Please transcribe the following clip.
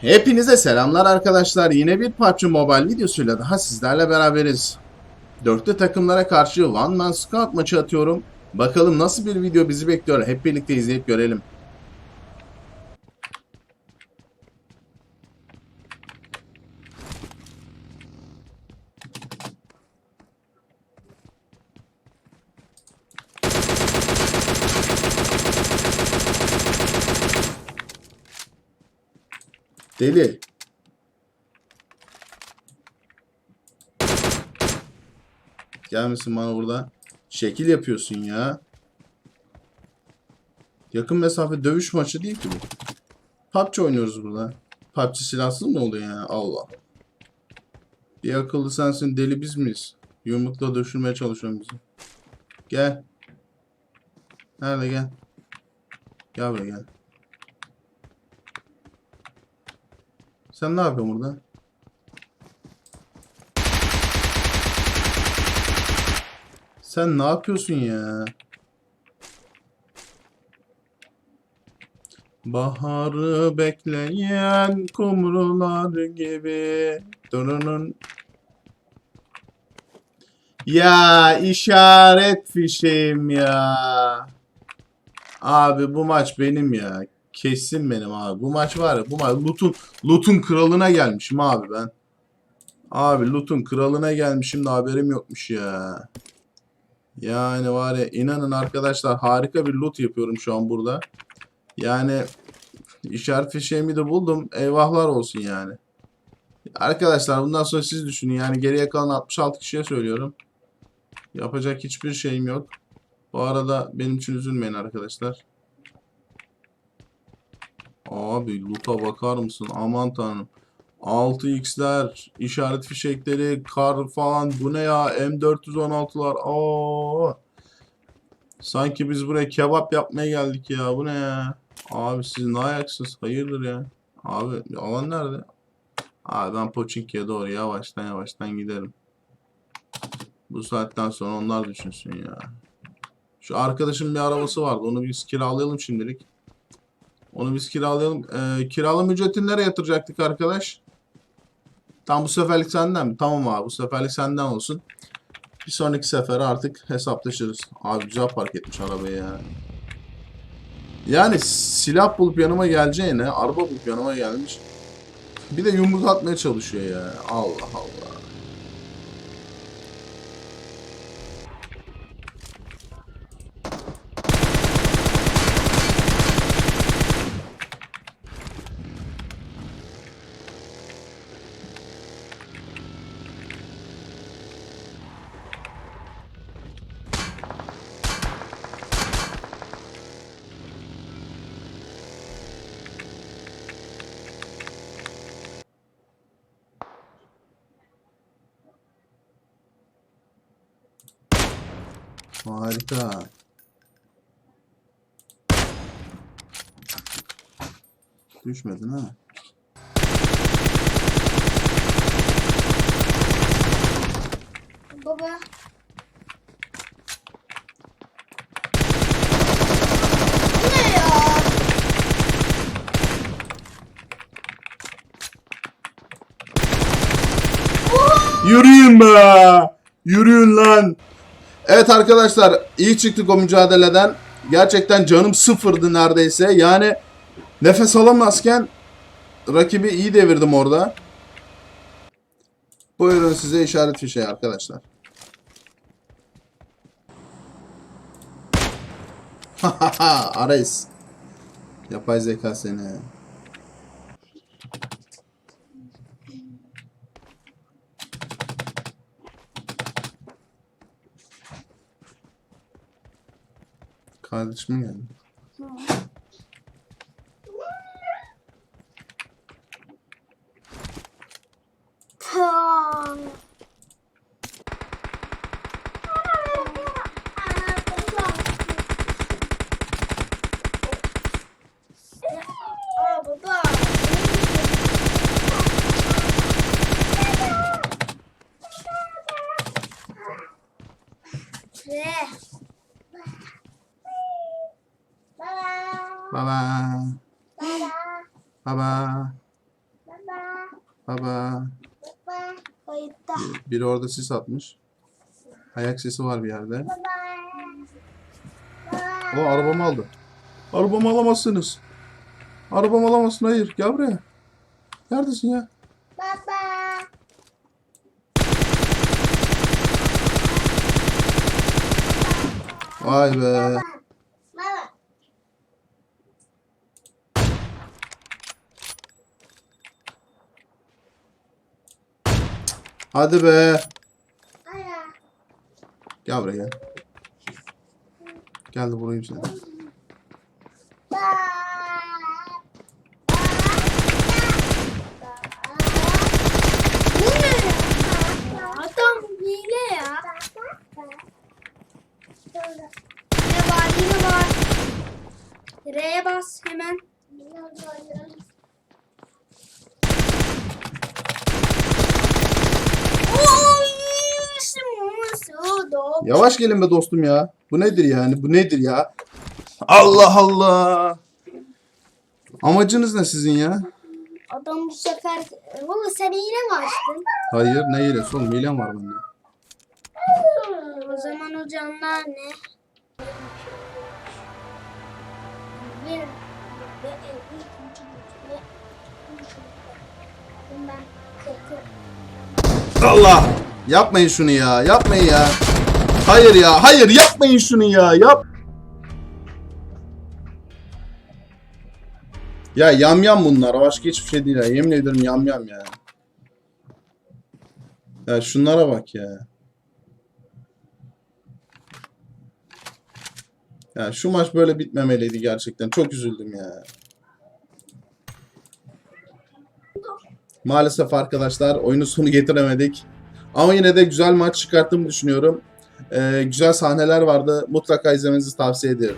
Hepinize selamlar arkadaşlar. Yine bir PUBG Mobile videosuyla daha sizlerle beraberiz. Dörtlü takımlara karşı One Man Scout maçı atıyorum. Bakalım nasıl bir video bizi bekliyor. Hep birlikte izleyip görelim. Deli. Gelmesin bana burada. Şekil yapıyorsun ya. Yakın mesafe dövüş maçı değil ki bu. PUBG oynuyoruz burada. PUBG silahsız mı oluyor yani? Allah. Bir akıllı sensin deli biz miyiz? Yumrukla düşürmeye çalışıyorum bizi. Gel. Nerede gel. Gel buraya gel. Sen ne yapıyorsun burada? Sen ne yapıyorsun ya? Baharı bekleyen kumrular gibi. Dönünün. Ya işaret fişeğim ya. Abi bu maç benim ya. Kesin benim abi. Bu maç var ya bu maç Lutun Lutun kralına gelmişim abi ben. Abi Lutun kralına gelmişim de haberim yokmuş ya. Yani var ya inanın arkadaşlar harika bir loot yapıyorum şu an burada. Yani işaret fişeğimi de buldum. Eyvahlar olsun yani. Arkadaşlar bundan sonra siz düşünün. Yani geriye kalan 66 kişiye söylüyorum. Yapacak hiçbir şeyim yok. Bu arada benim için üzülmeyin arkadaşlar. Abi loot'a bakar mısın? Aman tanrım. 6x'ler, işaret fişekleri, kar falan bu ne ya? M416'lar. Aa! Sanki biz buraya kebap yapmaya geldik ya. Bu ne ya? Abi siz ne ayaksınız? Hayırdır ya? Abi alan nerede? Abi ben Poçinki'ye doğru yavaştan yavaştan giderim. Bu saatten sonra onlar düşünsün ya. Şu arkadaşın bir arabası vardı. Onu biz kiralayalım şimdilik. Onu biz kiralayalım. Ee, kiralama ücretini nereye yatıracaktık arkadaş? Tam bu seferlik senden mi? Tamam abi bu seferlik senden olsun. Bir sonraki sefere artık hesaplaşırız. Abi güzel park etmiş arabayı ya. Yani silah bulup yanıma geleceğine araba bulup yanıma gelmiş. Bir de yumruk atmaya çalışıyor ya. Allah Allah. Harika. Düşmedin ha. Baba. Ne ya? Yürüyün be! Yürüyün lan! Evet arkadaşlar iyi çıktık o mücadeleden. Gerçekten canım sıfırdı neredeyse. Yani nefes alamazken rakibi iyi devirdim orada. Buyurun size işaret fişeği arkadaşlar. Hahaha Ares. Yapay zeka seni. Kardeşime geldi. Baba. Baba. Baba. Baba. Baba. Baba. Kayıtta. Biri orada sis atmış. Ayak sesi var bir yerde. Baba. O arabamı aldı. Arabamı alamazsınız. Arabamı alamazsın hayır. Gel buraya. Neredesin ya? Baba. Vay be. Baba. Hadi be. Gel buraya gel. Gel de vurayım seni. Adam hile ya. Ne var yine var. R'ye bas hemen. Yavaş gelin be dostum ya. Bu nedir yani? Bu nedir ya? Allah Allah. Amacınız ne sizin ya? Adam bu sefer baba sen hile mi açtın? Hayır ne hilesi oğlum hilem var bende. O zaman o canlar ne? Bir. Allah! Yapmayın şunu ya. Yapmayın ya. Hayır ya. Hayır yapmayın şunu ya. Yap. Ya yam yam bunlar. Başka hiçbir şey değil ya. Yemin ederim yam yam ya. Ya şunlara bak ya. Ya şu maç böyle bitmemeliydi gerçekten. Çok üzüldüm ya. Maalesef arkadaşlar oyunun sonu getiremedik. Ama yine de güzel maç çıkarttığımı düşünüyorum. Ee, güzel sahneler vardı. Mutlaka izlemenizi tavsiye ederim.